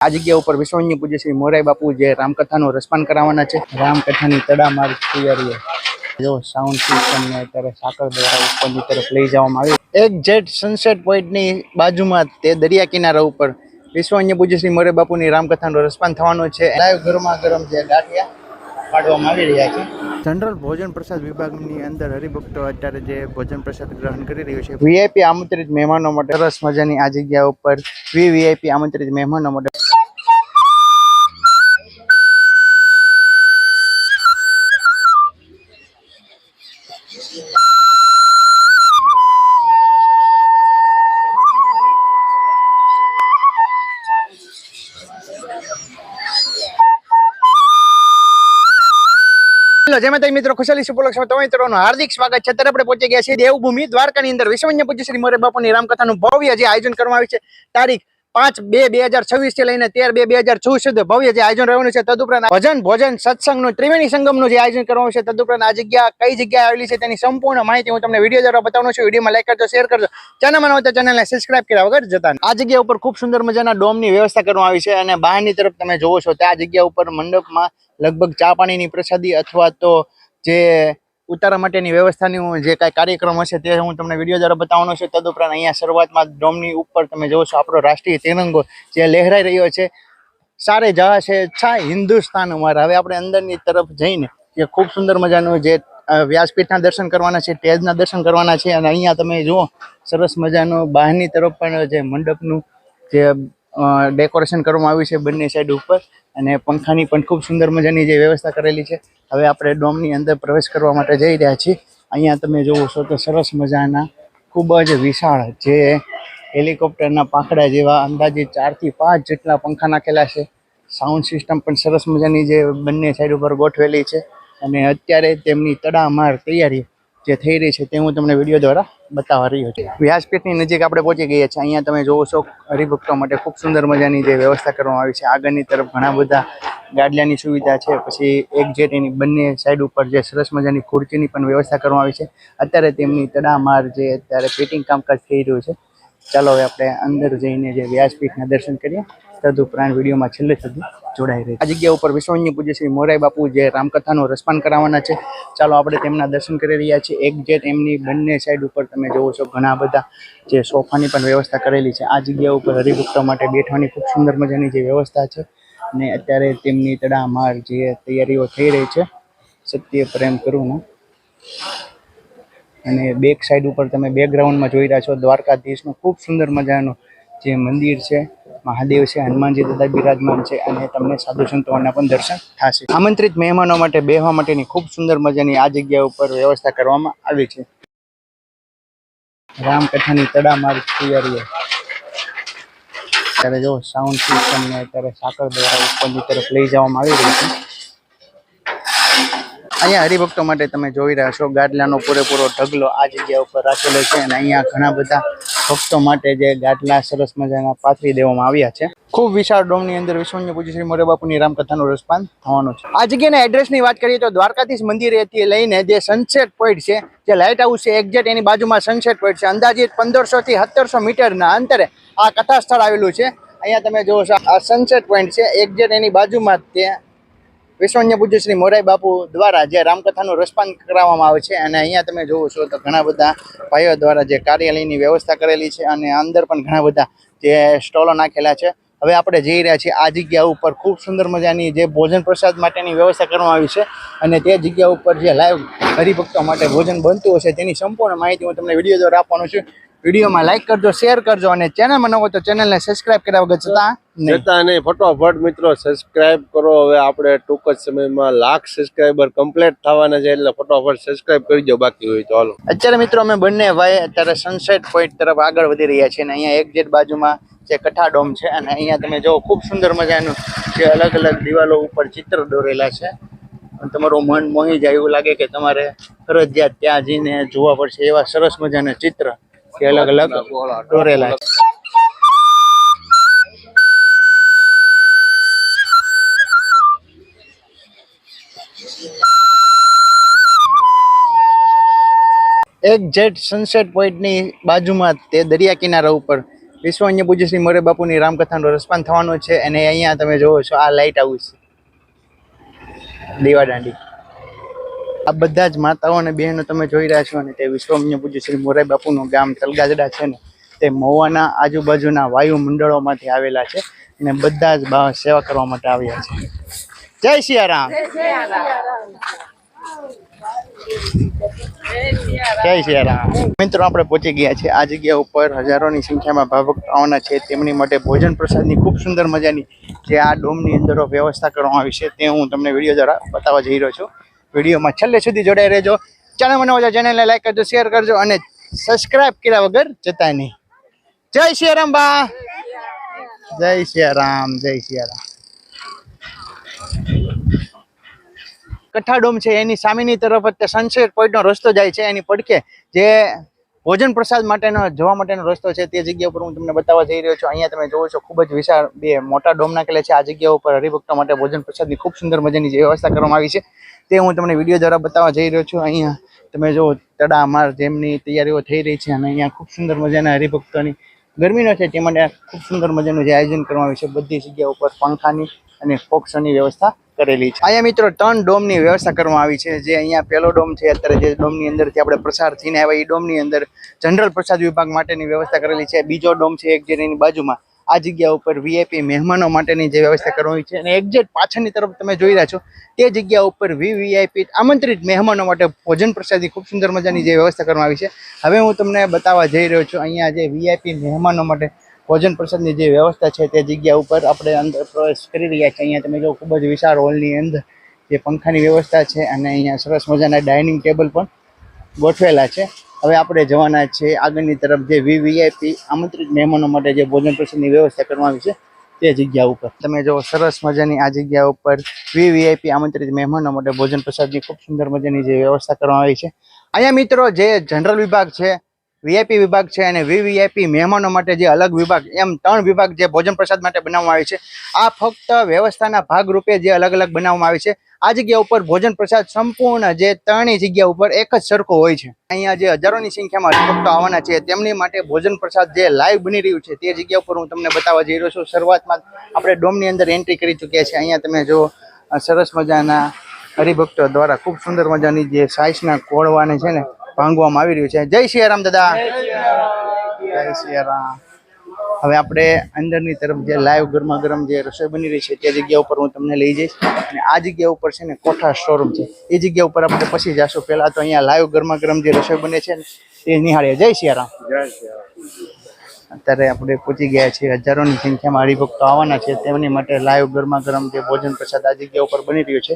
આ જગ્યા ઉપર વિશ્વની પૂજ્ય શ્રી મોરાઈ બાપુ જે રામકથાનું રસપાન કરાવવાના છે. રામકથાની તડામાર તૈયારીઓ. જો સાઉન્ડ સિસ્ટમને અત્યારે સાકર દ્વારા ઉપરની તરફ લઈ જવામાં આવી. એક જેટ સનસેટ પોઈન્ટની બાજુમાં તે દરિયા કિનારા ઉપર વિશ્વન્ય પૂજ્ય શ્રી મોરાઈ બાપુની રામકથાનું રસપાન થવાનું છે. લાઈવ ગરમા ગરમ જે ગાંઠિયા પાડવામાં આવી રહ્યા છે. જનરલ ભોજન પ્રસાદ વિભાગની અંદર હરિભક્તો અત્યારે જે ભોજન પ્રસાદ ગ્રહણ કરી રહ્યું છે. વીઆઈપી આમંત્રિત મહેમાનો માટે સરસ મજાની આ જગ્યા ઉપર વીવીઆઈપી આમંત્રિત મહેમાનો માટે હેલો જય માતાજી. મિત્રો, ખુશાલી સુપલક્ષમાં તમે મિત્રોનું હાર્દિક છે. અત્યારે આપણે પહોંચી ગયા છીએ દ્વારકાની અંદર. વિશ્વન્ય પૂજ્ય શ્રી મોરે બાપુની રામકથાનું ભવ્ય જે આયોજન કરવામાં આવ્યું છે, તારીખ પાંચ બે બે હજાર છવ્વીસથી લઈને તેર બે બે હજાર ચોવીસ સુધી ભવ્ય જે આયોજન રહેવાનું છે, તદુપરાંત ભજન, ભોજન, સત્સંગનું, ત્રિવેણી સંગમનું જે આયોજન કરવાનું છે, તદુપરાંત આ જગ્યા, કઈ જગ્યાએ આવેલી છે તેની સંપૂર્ણ માહિતી હું તમને વીડિયો દ્વારા બતાવવાનો છું. વિડીયોમાં લાઈક કરજો શેર કરજો. ચેનલમાં નવો તો ચેનલને સબસ્ક્રાઇબ કર્યા વગર જતા આ જગ્યા ઉપર ખૂબ સુંદર મજાના ડોમની વ્યવસ્થા કરવામાં આવી છે અને બહારની તરફ તમે જોવો છો તે આ જગ્યા ઉપર મંડપમાં લગભગ ચા પાણીની પ્રસાદી અથવા તો જે ઉતારા માટેની વ્યવસ્થાની જે કાંઈ કાર્યક્રમ હશે તે હું તમને વીડિયો દ્વારા બતાવવાનો છે. તદુપરાંત અહીંયા શરૂઆતમાં ડોમની ઉપર તમે જોવો છો, આપણો રાષ્ટ્રીય તિરંગો જે લહેરાઈ રહ્યો છે. સારે જવા છે છા હિન્દુસ્તાન અમારા. હવે આપણે અંદરની તરફ જઈને જે ખૂબ સુંદર મજાનું જે વ્યાસપીઠના દર્શન કરવાના છે, તેજના દર્શન કરવાના છે અને અહીંયા તમે જુઓ, સરસ મજાનું બહારની તરફ પણ જે મંડપનું જે ડેકોરેશન કરવામાં આવ્યું છે બંને સાઈડ ઉપર અને પંખાની પણ ખૂબ સુંદર મજાની જે વ્યવસ્થા કરેલી છે. હવે આપણે ડોમની અંદર પ્રવેશ કરવા માટે જઈ રહ્યા છીએ. અહીંયા તમે જોવો છો તો સરસ મજાના, ખૂબ જ વિશાળ જે હેલિકોપ્ટરના પાંખડા જેવા અંદાજે ચારથી પાંચ જેટલા પંખા નાખેલા છે. સાઉન્ડ સિસ્ટમ પણ સરસ મજાની જે બંને સાઈડ ઉપર ગોઠવેલી છે અને અત્યારે તેમની તડામાર તૈયારી જે થઈ રહી છે તે હું તમને વીડિયો દ્વારા બતાવવા રહ્યો છું. વ્યાસપીઠની નજીક આપણે પહોંચી ગયા છીએ. અહીંયા તમે જોવો છો હરિભક્તો માટે ખૂબ સુંદર મજાની જે વ્યવસ્થા કરવામાં આવી છે. આગળની તરફ ઘણા બધા ગાડલાની સુવિધા છે. પછી એક જેટ એની બંને સાઈડ ઉપર જે સરસ મજાની ખુરચીની પણ વ્યવસ્થા કરવામાં આવી છે. અત્યારે તેમની તડામાર જે અત્યારે ફિટિંગ કામકાજ થઈ રહ્યું છે. ચાલો હવે આપણે અંદર જઈને જે વ્યાસપીઠના દર્શન કરીએ. તદુપરાંત વિડીયોમાં છેલ્લે સુધી જોડાઈ રહી આ જગ્યા ઉપર વિશ્વન્ય પૂજ્ય શ્રી મોરાઈ બાપુ જે રામકથાનું રસપાન કરાવવાના છે. ચાલો આપણે તેમના દર્શન કરી રહ્યા છીએ. એક જેટ એમની બંને સાઈડ ઉપર તમે જોવો છો ઘણા બધા જે સોફાની પણ વ્યવસ્થા કરેલી છે. આ જગ્યા ઉપર હરિભક્તો માટે બેઠવાની ખૂબ સુંદર મજાની જે વ્યવસ્થા છે અને અત્યારે તેમની તડામાર જે તૈયારીઓ થઈ રહી છે. સત્ય પ્રેમ કરું અને બેક સાઈડ ઉપર તમે બેકગ્રાઉન્ડમાં જોઈ રહ્યા છો, દ્વારકાધીશનું ખૂબ સુંદર મજાનું જે મંદિર છે, મહાદેવ છે, હનુમાનજી, દાદા બિરાજમાન છે, અને તમને સાધુ સંતોના પણ દર્શન થશે. આમંત્રિત મહેમાનો માટે બેહવા માટેની ખૂબ સુંદર મજાની આ જગ્યા ઉપર વ્યવસ્થા કરવામાં આવી છે. રામકથાની તડામાર તૈયારીઓ. અત્યારે જો સાઉન્ડ સિસ્ટમને અત્યારે સાકર દ્વારા ઉપરની તરફ લઈ જવામાં આવી રહી છે. અહીંયા હરિભક્તો માટે તમે જોઈ રહ્યા છો ગાટલાનો પૂરેપૂરો ઢગલો આ જગ્યા ઉપર રાખેલો છે અને અહીંયા ઘણા બધા ભક્તો માટે જે ગાટલા સરસ મજાના પાથરી દેવામાં આવ્યા છે. ખૂબ વિશાળ ડોમની અંદર વિશ્વન્ય પૂજ્ય શ્રી મોરે બાપુની રામકથાનું રસપાન થવાનું છે. આ જગ્યાના એડ્રેસની વાત કરીએ તો દ્વારકાધીશ મંદિરેથી લઈને જે સનસેટ પોઈન્ટ છે, જે લાઇટ હાઉસ છે એક્ઝેક્ટ એની બાજુમાં સનસેટ પોઈન્ટ છે. અંદાજિત પંદરસો થી સત્તરસો મીટરના અંતરે આ કથા સ્થળ આવેલું છે. અહીંયા તમે જોવો છો આ સનસેટ પોઈન્ટ છે એક્ઝેક્ટ એની બાજુમાં તે વિશ્વન્ય પૂજ્ય શ્રી મોરાઈ બાપુ દ્વારા જે રામકથાનું રસપાન કરાવવામાં આવે છે અને અહીંયા તમે જોવો છો તો ઘણા બધા ભાઈઓ દ્વારા જે કાર્યાલયની વ્યવસ્થા કરેલી છે અને અંદર પણ ઘણા બધા જે સ્ટોલો નાખેલા છે. હવે આપણે જઈ રહ્યા છીએ આ જગ્યા ઉપર ખૂબ સુંદર મજાની જે ભોજન પ્રસાદ માટેની વ્યવસ્થા કરવામાં આવી છે અને તે જગ્યા ઉપર જે લાઈવ હરિભક્તો માટે ભોજન બનતું હશે તેની સંપૂર્ણ માહિતી હું તમને વીડિયો દ્વારા આપવાનું છું. વિડીયોમાં લાઇક કરજો શેર કરજો અને ચેનલમાં નવો તો ચેનલને સબસ્ક્રાઇબ કર્યા વગર જતા જતા નહીં. ફટોફટ મિત્રો સબસ્ક્રાઇબ કરો. હવે આપણે ટૂંક જ સમયમાં લાખ સબસ્ક્રાઇબર કમ્પ્લીટ થવાના છે એટલે ફટોફટ સબસ્ક્રાઇબ કરી દો. બાકી હોય તો હાલો. અત્યારે મિત્રો અમે બંને ભાઈ અત્યારે સનસેટ પોઈન્ટ તરફ આગળ વધી રહ્યા છીએ અને અહીંયા એક જેટ બાજુમાં જે કઠા ડોમ છે અને અહીંયા તમે જો ખૂબ સુંદર મજાનું જે અલગ અલગ દિવાલો ઉપર ચિત્ર દોરેલા છે. અને તમારું મન મોહી જાય એવું લાગે કે તમારે ફરજિયાત ત્યાં જઈને જોવા પડશે એવા સરસ મજાના ચિત્ર કે અલગ અલગ દોરેલા છે. એક જેટ સનસેટ પોઈન્ટની બાજુમાં તે દરિયા કિનારા ઉપર વિશ્વ અન્ય શ્રી મોરે બાપુની રામકથાનું રસપાન થવાનું છે અને અહીંયા તમે જોવો છો, આ લાઇટ હાઉસ દીવાદાંડી. આ બધા જ માતાઓ અને બહેનો તમે જોઈ રહ્યા છો અને તે વિશ્વ અન્ય પૂજ્ય શ્રી મોરાઈ બાપુનું ગામ તલગાજડા છે ને તે મહુવાના આજુબાજુના વાયુમંડળોમાંથી આવેલા છે અને બધા જ સેવા કરવા માટે આવ્યા છે. જય સિયારામ. જય શ્રી રામ મિત્રો, આપણે પહોંચી ગયા છે આ જગ્યા ઉપર. હજારોની સંખ્યામાં ભાવક આવવાના છે. તેમની માટે ભોજન પ્રસાદની ખૂબ સુંદર મજાની જે આ ડોમની અંદર વ્યવસ્થા કરવામાં આવી છે તે હું તમને વીડિયો દ્વારા બતાવવા જઈ રહ્યો છું. વિડીયોમાં છેલ્લે સુધી જોડાઈ રહેજો. ચેનલ મને મજા ચેનલને લાઈક કરજો શેર કરજો અને સબસ્ક્રાઇબ કર્યા વગર જતા નહીં. જય શ્રી રામ બા. જય શ્રી રામ જય શ્રી કઠ્ઠા ડોમ છે, એની સામેની તરફ જ સનસેટ પોઈન્ટનો રસ્તો જાય છે, એની પડખે. જે ભોજન પ્રસાદ માટેનો, જવા માટેનો રસ્તો છે, તે જગ્યા ઉપર હું તમને બતાવવા જઈ રહ્યો છું. અહીંયા તમે જોવો છો, ખૂબ જ વિશાળ બે મોટા ડોમ નાખેલા છે. આ જગ્યા ઉપર હરિભક્તો માટે ભોજન પ્રસાદની ખૂબ સુંદર મજાની જે વ્યવસ્થા કરવામાં આવી છે. તે હું તમને વીડિયો દ્વારા બતાવવા જઈ રહ્યો છું. અહીંયા તમે જો તડામાર જેમની તૈયારીઓ થઈ રહી છે અને અહીંયા ખૂબ સુંદર મજાના હરિભક્તોની ગરમીનો છે, તે માટે ખૂબ સુંદર મજાનું જે આયોજન કરવામાં આવ્યું છે. બધી જગ્યા ઉપર પંખાની અને ફોક્સની વ્યવસ્થા કરેલી છે. અહીંયા મિત્રો ત્રણ ડોમની વ્યવસ્થા કરવામાં આવી છે. જે અહીંયા પહેલો ડોમ છે, અત્યારે જે ડોમની અંદરથી આપણે પ્રસાર થઈને આવ્યા, એ ડોમની અંદર જનરલ પ્રસાદ વિભાગ માટેની વ્યવસ્થા કરેલી છે. બીજો ડોમ છે એક જેની બાજુમાં, આ જગ્યા ઉપર વીઆઈપી મહેમાનો માટેની જે વ્યવસ્થા કરવાની છે. અને એક્ઝેક્ટ પાછળની તરફ તમે જોઈ રહ્યા છો, તે જગ્યા ઉપર વીવીઆઈપી આમંત્રિત મહેમાનો માટે ભોજન પ્રસાદની ખૂબ સુંદર મજાની જે વ્યવસ્થા કરવામાં આવી છે. હવે હું તમને બતાવવા જઈ રહ્યો છું, અહીંયા જે વીઆઈપી મહેમાનો માટે ભોજન પ્રસાદની જે વ્યવસ્થા છે તે જગ્યા ઉપર આપણે અંદર પ્રવેશ કરી રહ્યા છીએ. અહીંયા તમે જો ખૂબ જ વિશાળ હોલની અંદર જે પંખાની વ્યવસ્થા છે અને અહીંયા સરસ મજાના ડાઇનિંગ ટેબલ પણ ગોઠવેલા છે. હવે આપણે જવાના છે આગળની તરફ જે વીવીઆઈપી આમંત્રિત મહેમાનો માટે જે ભોજન પ્રસાદની વ્યવસ્થા કરવામાં આવી છે તે જગ્યા ઉપર. તમે જો સરસ મજાની આ જગ્યા ઉપર વીવીઆઈપી આમંત્રિત મહેમાનો માટે ભોજન પ્રસાદની ખૂબ સુંદર મજાની જે વ્યવસ્થા કરવામાં આવી છે. અહીંયા મિત્રો જે જનરલ વિભાગ છે વીઆઈપી વિભાગ છે અને વીવીઆઈપી મહેમાનો માટે જે અલગ વિભાગ, એમ ત્રણ વિભાગ જે ભોજન પ્રસાદ માટે બનાવવામાં આવે છે. આ ફક્ત વ્યવસ્થાના ભાગરૂપે જે અલગ અલગ બનાવવામાં આવે છે. આ જગ્યા ઉપર ભોજન પ્રસાદ સંપૂર્ણ જે ત્રણેય જગ્યા ઉપર એક જ સરખો હોય છે. અહીંયા જે હજારોની સંખ્યામાં હરિભક્તો આવવાના છે, તેમની માટે ભોજન પ્રસાદ જે લાઈવ બની રહ્યું છે તે જગ્યા ઉપર હું તમને બતાવવા જઈ રહ્યો છું. શરૂઆતમાં આપણે ડોમની અંદર એન્ટ્રી કરી ચૂક્યા છે અહીંયા તમે જો સરસ મજાના હરિભક્તો દ્વારા ખૂબ સુંદર મજાની જે સાઇઝના કોળવાને છે ને ભાંગવામાં આવી રહ્યું છે. જય સિયારામ દાદા. જય સિયારામ હવે આપણે અંદરની તરફ જે લાઈવ ગરમા ગરમ જે રસોઈ બની રહી છે તે જગ્યા ઉપર હું તમને લઈ જઈશ. અને આ જગ્યા ઉપર છે ને કોઠા શોરૂમ છે. એ જગ્યા ઉપર આપણે પછી જશું. પહેલાં તો અહીંયા લાઈવ ગરમા ગરમ જે રસોઈ બને છે ને તે નિહાળીએ. જય સિયારામ અત્યારે આપણે પહોંચી ગયા છીએ. હજારોની સંખ્યામાં હરિભક્તો આવવાના છે. તેમની માટે લાઈવ ગરમા ગરમ જે ભોજન પ્રસાદ આ જગ્યા ઉપર બની રહ્યો છે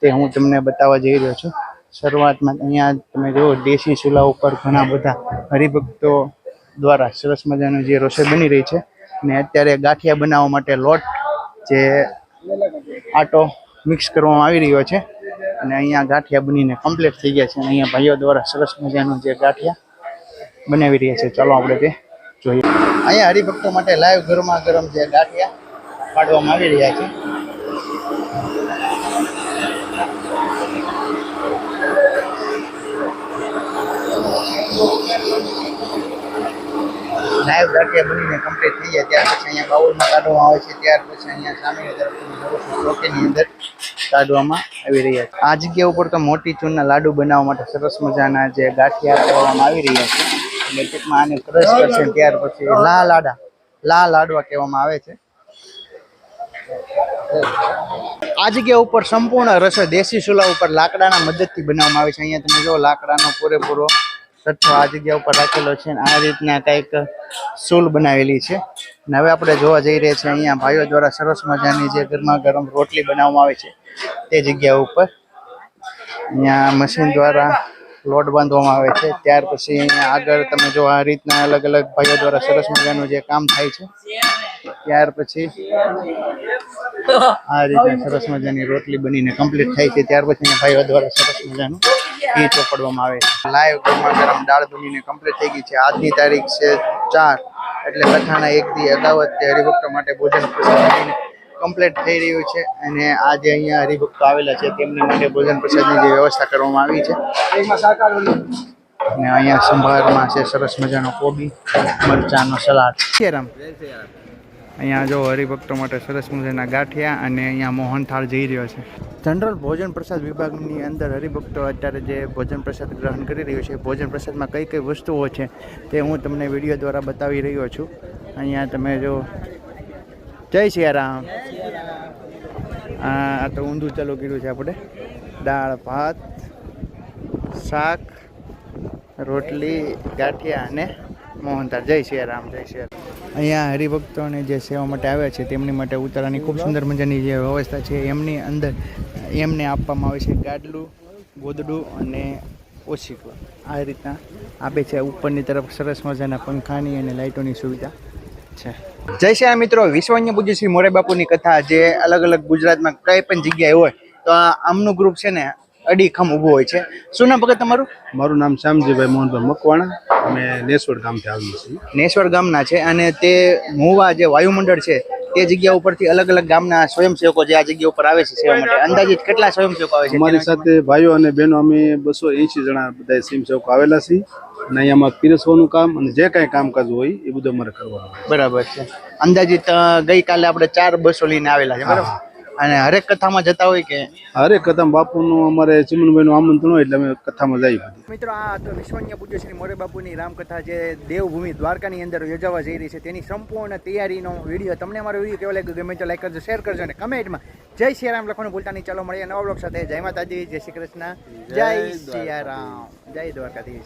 તે હું તમને બતાવવા જઈ રહ્યો છું. શરૂઆતમાં અહીંયા તમે જુઓ, દેશી ચૂલા ઉપર ઘણા બધા હરિભક્તો દ્વારા સરસ મજાનું જે રસોઈ બની રહી છે. અને અત્યારે ગાંઠિયા બનાવવા માટે લોટ જે આટો મિક્સ કરવામાં આવી રહ્યો છે. અને અહીંયા ગાંઠિયા બનીને કમ્પ્લીટ થઈ ગયા છે. અને અહીંયા ભાઈઓ દ્વારા સરસ મજાનું જે ગાંઠિયા બનાવી રહ્યા છે. ચાલો આપણે તે જોઈએ. અહીંયા હરિભક્તો માટે લાઈવ ગરમા ગરમ જે ગાંઠિયા કાઢવામાં આવી રહ્યા છે. લાઈવ ગાંઠિયા બનીને કમ્પ્લીટ થઈ જાય, ત્યાર પછી અહીંયા બાઉલમાં કાઢવામાં આવે છે, ત્યાર પછી અહીંયા સામેની તરફ તમે જોવો છો, ચોકીની અંદર કાઢવામાં આવી રહ્યા છે. આ જગ્યા ઉપર તો મોટી ચૂરના લાડુ બનાવવા માટે સરસ મજાના જે ગાંઠિયા કરવામાં આવી રહ્યા છે. એટલે ટૂંકમાં આને ક્રશ કરશે, ત્યાર પછી લા લાડા, લા લાડવા કહેવામાં આવે છે. આ જગ્યા ઉપર સંપૂર્ણ રસોઈ દેશી ચૂલા ઉપર લાકડાના મદદથી બનાવવામાં આવે છે. અહીંયા તમે જો લાકડાનો પૂરેપૂરો સઠ્ઠો આ જગ્યા ઉપર રાખેલો છે આ રીતના કંઈક સૂલ બનાવેલી છે. અને હવે આપણે જોવા જઈ રહ્યા છીએ અહીંયા ભાઈઓ દ્વારા સરસ મજાની જે ગરમા ગરમ રોટલી બનાવવામાં આવે છે તે જગ્યા ઉપર. અહીંયા મશીન દ્વારા લોટ બાંધવામાં આવે છે. ત્યાર પછી અહીંયા આગળ તમે જો આ રીતના અલગ અલગ ભાઈઓ દ્વારા સરસ મજાનું જે કામ થાય છે. ત્યાર પછી આ રીતના સરસ મજાની રોટલી બનીને કમ્પ્લીટ થાય છે. ત્યાર પછી ભાઈઓ દ્વારા સરસ મજાનું ઘી ચોપડવામાં આવે. છે લાઈવ ગરમા ગરમ દાળ બનીને કમ્પ્લીટ થઈ ગઈ છે. આજની તારીખ છે ચાર એટલે કથાના એક દી અગાઉ જ તે હરિભક્તો માટે ભોજન પ્રસાદ કમ્પ્લીટ થઈ રહ્યું છે. અને આજે અહીંયા હરિભક્તો આવેલા છે તેમના માટે ભોજન પ્રસાદની જે વ્યવસ્થા કરવામાં આવી છે. અને અહીંયા સંભારમાં છે સરસ મજાનો કોબી મરચાંનો સલાડ. રામ. અહીંયા જો હરિભક્તો માટે સરસ મજાના ગાંઠિયા અને અહીંયા મોહનથાળ જઈ રહ્યો છે. જનરલ ભોજન પ્રસાદ વિભાગની અંદર હરિભક્તો અત્યારે જે ભોજન પ્રસાદ ગ્રહણ કરી રહ્યો છે, ભોજન પ્રસાદમાં કઈ કઈ વસ્તુઓ છે તે હું તમને વીડિયો દ્વારા બતાવી રહ્યો છું. અહીંયા તમે જો જય સિયારામ આ તો ઊંધું ચાલુ કર્યું છે આપણે. દાળ, ભાત, શાક, રોટલી, ગાંઠિયા અને મોહનથાળ. જય સિયારામ જય સિયારામ અહીંયા હરિભક્તોને જે સેવા માટે આવ્યા છે, તેમની માટે ઉતારાની ખૂબ સુંદર મજાની જે વ્યવસ્થા છે, એમની અંદર એમને આપવામાં આવે છે ગાડલું, ગોદડું અને ઓશીકું. આ રીતના આપે છે ઉપરની તરફ સરસ મજાના પંખાની અને લાઇટોની સુવિધા છે. જય શ્રી રામ મિત્રો, વિશ્વન્ય પૂજ્ય શ્રી મોરે બાપુની કથા જે અલગ અલગ ગુજરાતમાં કઈ પણ જગ્યાએ હોય, તો આ આમનું ગ્રુપ છે ને અડીખમ ઊભો હોય છે. શું નામ ભગત તમારું? મારું નામ શ્યામજીભાઈ મોહનભાઈ મકવાણા. અમે નેસવડ ગામથી આવીએ છીએ. નેશ્વર ગામના છે અને તે મોવા જે વાયુમંડળ છે તે જગ્યા ઉપરથી અલગ અલગ ગામના સ્વયંસેવકો જે આ જગ્યા ઉપર આવે છે સેવા માટે. અંદાજિત કેટલા સ્વયંસેવકો આવે છે અમારી સાથે ભાઈઓ અને બહેનો અમે બસો એંશી જણા બધા સ્વયંસેવકો આવેલા છીએ. અને અહીંયામાં પીરસવાનું કામ અને જે કાંઈ કામકાજ હોય એ બધું અમારે કરવાનું. બરાબર છે. અંદાજિત ગઈકાલે આપણે ચાર બસો લઈને આવેલા છે બરાબર? અને હરેક કથામાં જતા હોય કે? હરેક કથા બાપુનું અમારે ચિમનભાઈનું આમંત્રણ હોય એટલે અમે કથામાં જઈએ મિત્રો આ તો વિશ્વન્ય પૂજ્ય શ્રી મોરે બાપુની રામકથા જે દેવભૂમિ દ્વારકાની અંદર યોજાવા જઈ રહી છે તેની સંપૂર્ણ તૈયારીનો વીડિયો તમને અમારો વીડિયો કેવો લાગ્યો ગમે તો લાઈક કરજો શેર કરજો અને કમેન્ટમાં જય સિયારામ લખવાનું ભૂલતા નહીં. ચાલો મળીએ નવા બ્લોગ સાથે. જય માતાજી જય શ્રી કૃષ્ણ. જય સિયારામ. જય દ્વારકાધીશ.